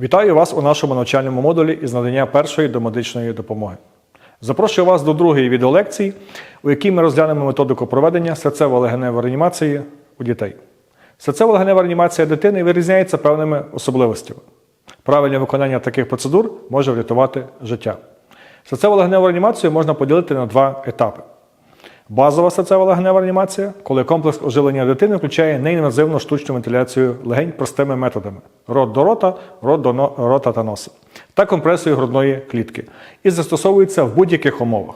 Вітаю вас у нашому навчальному модулі із надання першої домедичної допомоги. Запрошую вас до другої відеолекції, у якій ми розглянемо методику проведення серцево-легеневої реанімації у дітей. Серцево-легенева реанімація дитини вирізняється певними особливостями. Правильне виконання таких процедур може врятувати життя. Серцево-легеневу реанімацію можна поділити на два етапи. Базова серцево-легенева реанімація, коли комплекс оживлення дитини включає неінвазивну штучну вентиляцію легень простими методами рот до рота, рот до рота та носа та компресію грудної клітки і застосовується в будь-яких умовах.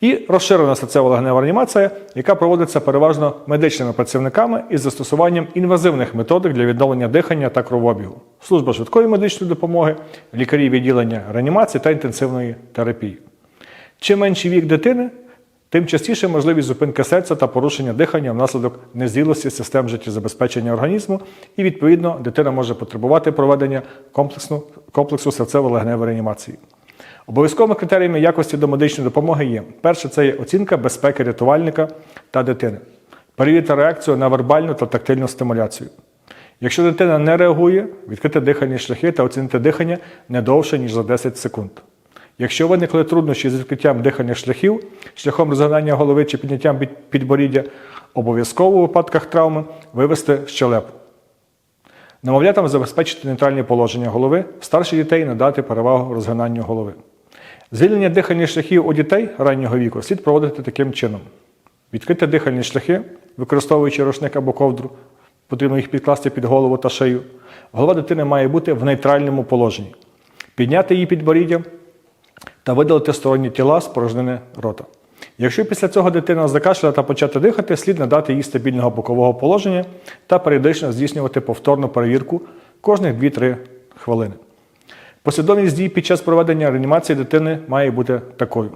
І розширена серцево-легенева реанімація, яка проводиться переважно медичними працівниками із застосуванням інвазивних методик для відновлення дихання та кровообігу, служба швидкої медичної допомоги, лікарі відділення реанімації та інтенсивної терапії. Чим менший вік дитини, тим частіше можливість зупинки серця та порушення дихання внаслідок незрілості систем життєзабезпечення організму, і відповідно дитина може потребувати проведення комплексну, комплексу серцево-легеневої реанімації. Обов'язковими критеріями якості домедичної допомоги є: перше це є оцінка безпеки рятувальника та дитини, перевірити реакцію на вербальну та тактильну стимуляцію. Якщо дитина не реагує, відкрити дихальні шляхи та оцінити дихання не довше, ніж за 10 секунд. Якщо виникли труднощі з відкриттям дихальних шляхів, шляхом розгинання голови чи підняттям підборіддя, обов'язково у випадках травми вивести щелепу. Немовлятам забезпечити нейтральне положення голови, старших дітей надати перевагу розгинанню голови. Звільнення дихальних шляхів у дітей раннього віку слід проводити таким чином: відкрити дихальні шляхи, використовуючи рушник або ковдру, потрібно їх підкласти під голову та шию. Голова дитини має бути в нейтральному положенні. Підняти її підборіддя та видалити сторонні тіла з порожнини рота. Якщо після цього дитина закашляла та почати дихати, слід надати їй стабільного бокового положення та періодично здійснювати повторну перевірку кожних 2-3 хвилини. Послідовність дій під час проведення реанімації дитини має бути такою.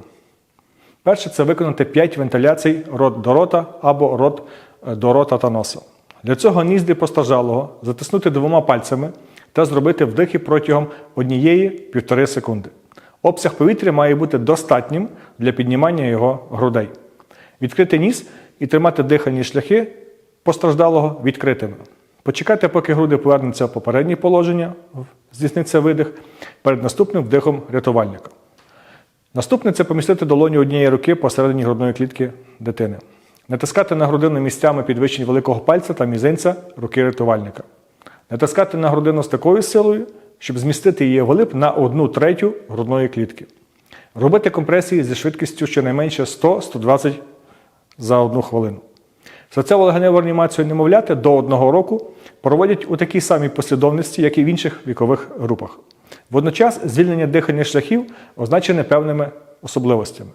Перше це виконати 5 вентиляцій рот до рота або рот е, до рота та носа. Для цього ніздрі постраждалого затиснути двома пальцями та зробити вдихи протягом однієї-півтори секунди. Обсяг повітря має бути достатнім для піднімання його грудей. Відкрити ніс і тримати дихальні шляхи постраждалого відкритими. Почекати, поки груди повернуться в попереднє положення, здійсниться видих перед наступним вдихом рятувальника. Наступне це помістити долоню однієї руки посередині грудної клітки дитини. Натискати на грудину місцями підвищень великого пальця та мізинця руки рятувальника. Натискати на грудину з такою силою, щоб змістити її вглиб на одну третю грудної клітки. Робити компресії зі швидкістю щонайменше 100-120 за одну хвилину. Серцево-легеневу реанімацію немовляти до одного року проводять у такій самій послідовності, як і в інших вікових групах. Водночас звільнення дихальних шляхів означене певними особливостями.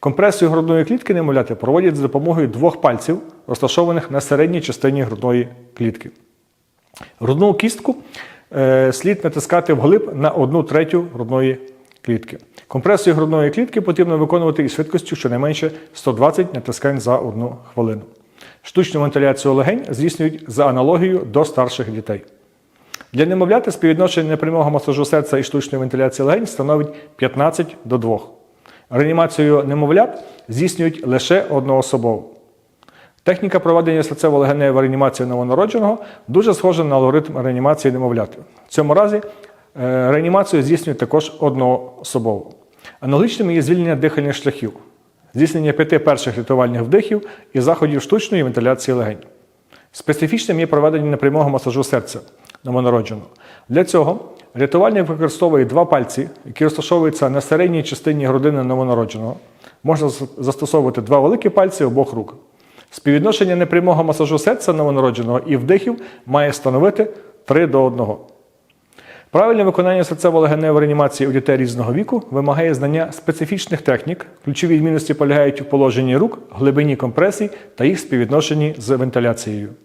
Компресію грудної клітки немовляти проводять за допомогою двох пальців, розташованих на середній частині грудної клітки. Грудну кістку слід натискати вглиб на одну третю грудної клітки. Компресію грудної клітки потрібно виконувати із швидкістю щонайменше 120 натискань за одну хвилину. Штучну вентиляцію легень здійснюють за аналогією до старших дітей. Для немовляти співвідношення непрямого масажу серця і штучної вентиляції легень становить 15 до 2. Реанімацію немовлят здійснюють лише одноособово. Техніка проведення серцево-легеневої реанімації новонародженого дуже схожа на алгоритм реанімації немовляти. В цьому разі е, реанімацію здійснюють також одноособово. Аналогічними є звільнення дихальних шляхів, здійснення п'яти перших рятувальних вдихів і заходів штучної вентиляції легень. Специфічним є проведення непрямого масажу серця новонародженого. Для цього рятувальник використовує два пальці, які розташовуються на середній частині грудини новонародженого. Можна застосовувати два великі пальці обох рук. Співвідношення непрямого масажу серця новонародженого і вдихів має становити 3 до 1. Правильне виконання серцево-легеневої реанімації у дітей різного віку вимагає знання специфічних технік. Ключові відмінності полягають у положенні рук, глибині компресій та їх співвідношенні з вентиляцією.